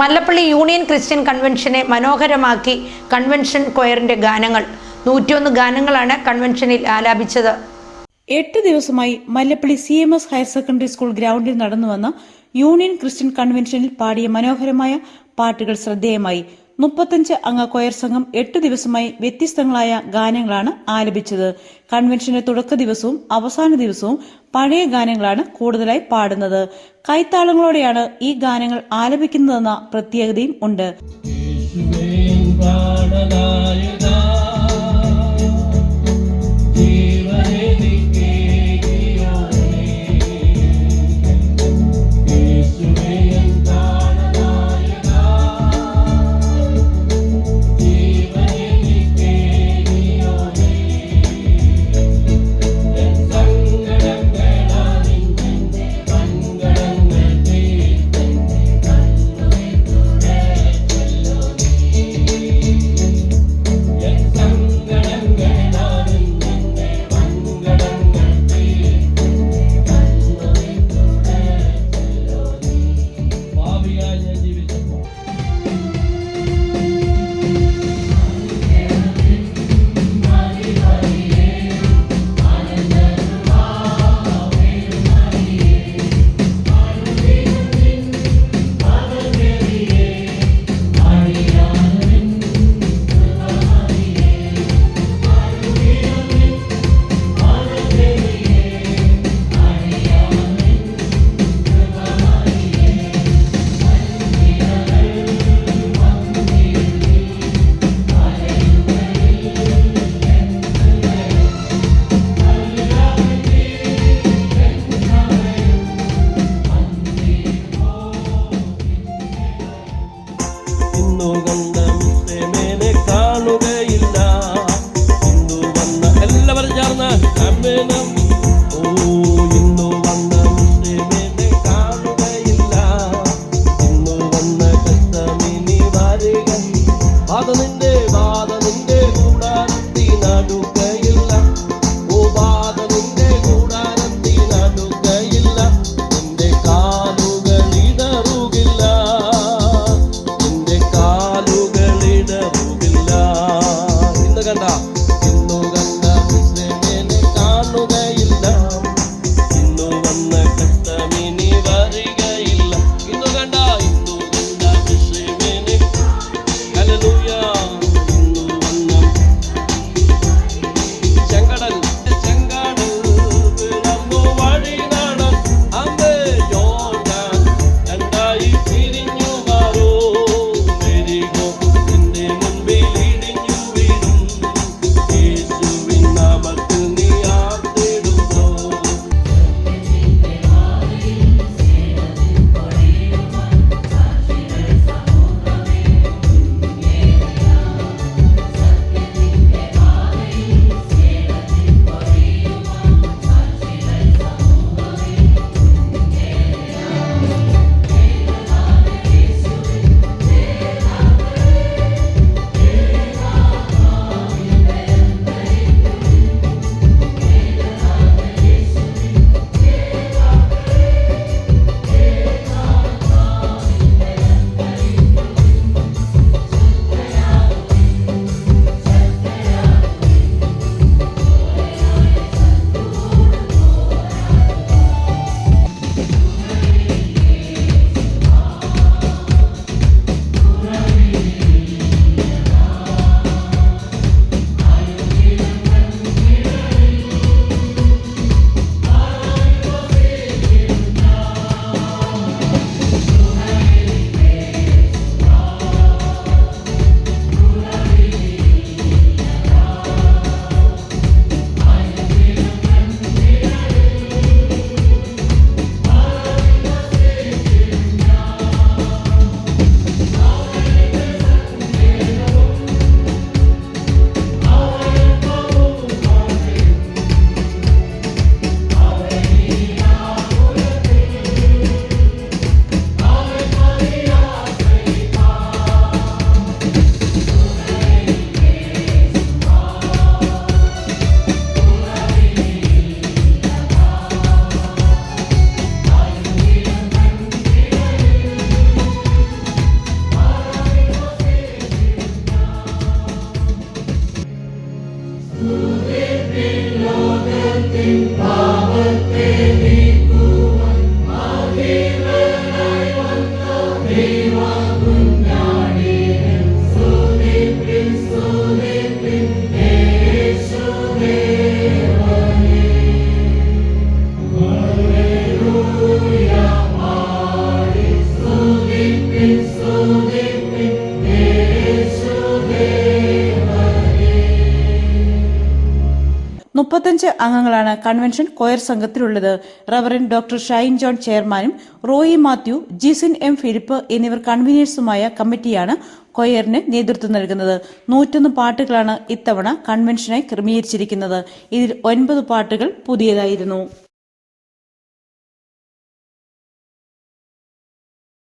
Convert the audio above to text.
Mallappally union Christian കൺവെൻഷനെ മനോഹരമാക്കി convention കൊയറിന്റെ ഗാനങ്ങൾ. നൂറ്റിയൊന്ന് ഗാനങ്ങളാണ് കൺവെൻഷനിൽ ആലാപിച്ചത്. എട്ട് ദിവസമായി Mallappally C M S higher secondary school ഗ്രൗണ്ടിൽ നടന്നുവന്ന യൂണിയൻ ക്രിസ്ത്യൻ കൺവെൻഷനിൽ പാടിയ മനോഹരമായ പാട്ടുകൾ ശ്രദ്ധേയമായി. മുപ്പത്തഞ്ച് അംഗ കൊയർ സംഘം എട്ട് ദിവസമായി വ്യത്യസ്തങ്ങളായ ഗാനങ്ങളാണ് ആലപിച്ചത്. കൺവെൻഷന്റെ തുടക്ക ദിവസവും അവസാന ദിവസവും പഴയ ഗാനങ്ങളാണ് കൂടുതലായി പാടുന്നത്. കൈത്താളങ്ങളോടെയാണ് ഈ ഗാനങ്ങൾ ആലപിക്കുന്നതെന്ന പ്രത്യേകതയും ഉണ്ട്. Amen. മുപ്പത്തഞ്ച് അംഗങ്ങളാണ് കൺവെൻഷൻ കോയർ സംഘത്തിലുള്ളത്. റവറൻ ഡോക്ടർ ഷൈൻ ജോൺ ചെയർമാനും Roy Mathew Jisin M Philip എന്നിവർ കൺവീനേഴ്സുമായ കമ്മിറ്റിയാണ് കൊയറിന് നേതൃത്വം നൽകുന്നത്. നൂറ്റൊന്ന് പാട്ടുകളാണ് ഇത്തവണ കൺവെൻഷനായി ക്രമീകരിച്ചിരിക്കുന്നത്. ഇതിൽ ഒൻപത് പാട്ടുകൾ പുതിയതായിരുന്നു.